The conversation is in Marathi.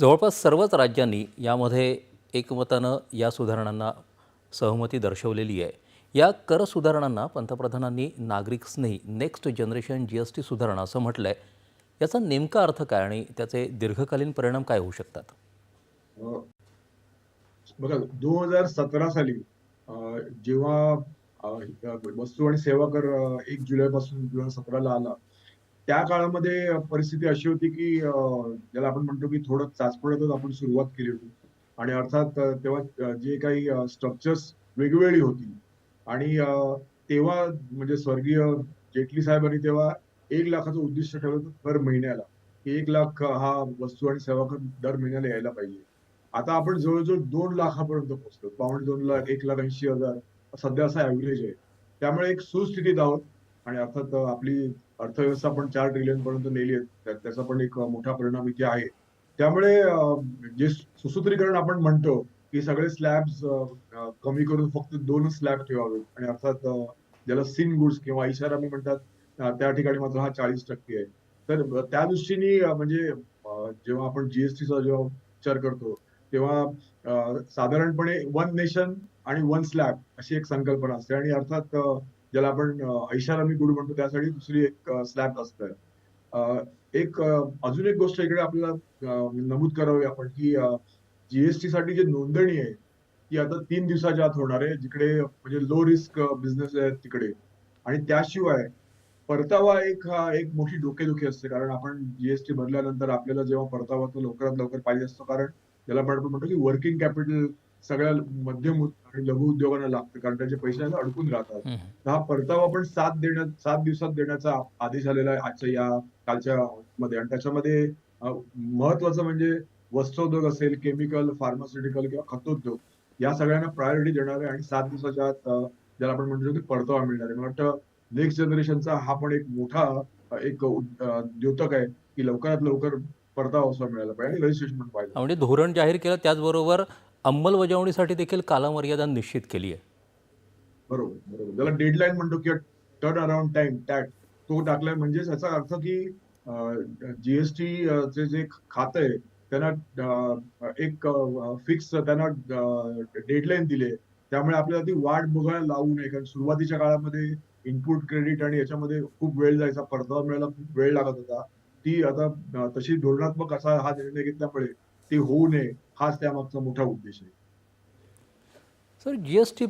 जवळपास सर्वच राज्यांनी यामध्ये एकमतानं या सुधारणांना सहमती दर्शवलेली आहे. या कर सुधारणांना पंतप्रधानांनी नागरिक स्नेही next generation G S T सुधारणा असं म्हटलं आहे याचा नेमका अर्थ काय आणि त्याचे दीर्घकालीन परिणाम काय होऊ शकतात? बघा दोन हजार सतरा साली जेव्हा वस्तू आणि सेवा कर एक जुलैपासून दोन हजार सतराला आला त्या काळामध्ये परिस्थिती अशी होती की ज्याला आपण म्हणतो की थोडं चाचपडतच आपण सुरुवात केली होती. आणि अर्थात तेव्हा जे काही स्ट्रक्चर्स वेगवेगळी होती. आणि तेव्हा म्हणजे स्वर्गीय जेटली साहेबांनी तेव्हा एक लाखाचं उद्दिष्ट ठेवलं होतं दर महिन्याला. की एक लाख हा वस्तू आणि सेवा कर दर महिन्याला यायला पाहिजे. आता आपण जवळजवळ दोन लाखापर्यंत पोहोचतो पावणे दोन लाख एक लाख ऐंशी हजार. सध्या असा ऍव्हरेज आहे. त्यामुळे एक सुस्थितीत आहोत. आणि अर्थात आपली अर्थव्यवस्था पण चार ट्रिलियन पर्यंत नेली आहे. त्याचा पण एक मोठा परिणाम इथे आहे. त्यामुळे जे सुसूत्रीकरण आपण म्हणतो की सगळे स्लॅब्स कमी करून फक्त दोन स्लॅब ठेवावेत. आणि अर्थात ज्याला सिन गुड्स किंवा इशारामी म्हणतात त्या ठिकाणी मात्र हा चाळीस टक्के आहे. तर त्या दृष्टीने म्हणजे जेव्हा आपण जीएसटीचा जेव्हा विचार करतो तेव्हा साधारणपणे वन नेशन आणि वन स्लॅब अशी एक संकल्पना असते. आणि अर्थात ज्याला आपण अ, ऐशारामी गुड म्हणतो त्यासाठी दुसरी एक स्लॅब असतं. एक अजून एक गोष्ट इकडे आपल्याला नमूद करावी आपण की जीएसटी साठी जी नोंदणी आहे ती आता तीन दिवसाच्या आत होणार आहे जिकडे म्हणजे लो रिस्क बिझनेस आहे तिकडे. आणि त्याशिवाय परतावा एक हा एक मोठी डोकेदुखी असते कारण आपण जीएसटी भरल्यानंतर आपल्याला जेव्हा परतावा तो लवकरात लवकर पाहिजे असतो कारण त्याला आपण म्हणतो की वर्किंग कॅपिटल सगळ्या मध्यम आणि लघु उद्योगांना लागतं. कारण त्यांचे पैसे अडकून राहतात. हा परतावा पण सात देण्यात सात दिवसात देण्याचा आदेश आलेला आहे आजच्या या कालच्या मध्ये. आणि त्याच्यामध्ये महत्वाचं म्हणजे वस्त्रोद्योग असेल केमिकल फार्मास्युटिकल किंवा खतोद्योग या सगळ्यांना प्रायोरिटी देणार आहे आणि सात दिवसाच्या आत ज्याला आपण म्हणतो की परतावा मिळणार आहे. मला वाटतं नेक्स्ट जनरेशनचा हा पण एक मोठा एक द्योतक आहे की लवकरात लवकर परतावा असा मिळाला पाहिजे आणि रजिस्ट्रेशन पण पाहिजे म्हणजे धोरण जाहीर केलं त्याचबरोबर अंमलबजावणीसाठी देखील कालमर्यादा निश्चित केली आहे. बरोबर बरोबर. ज्याला डेडलाईन म्हणतो किंवा टर्न अराउंड टाइम टॅट तो टाकलाय. म्हणजेच याचा अर्थ की जीएसटी चे जे खातं आहे त्यांना एक फिक्स त्यांना डेडलाईन दिले. त्यामुळे आपल्याला ती वाट बघायला लावू नये. कारण सुरुवातीच्या काळामध्ये इनपुट क्रेडिट आणि याच्यामध्ये खूप वेळ जायचा परतावा मिळायला खूप वेळ लागत होता. ती आता तशी धोरणात्मक असा हा निर्णय घेतल्यामुळे ती होऊ नये. हाच त्यामागचा मोठा उद्देश आहे. सर जी एस टी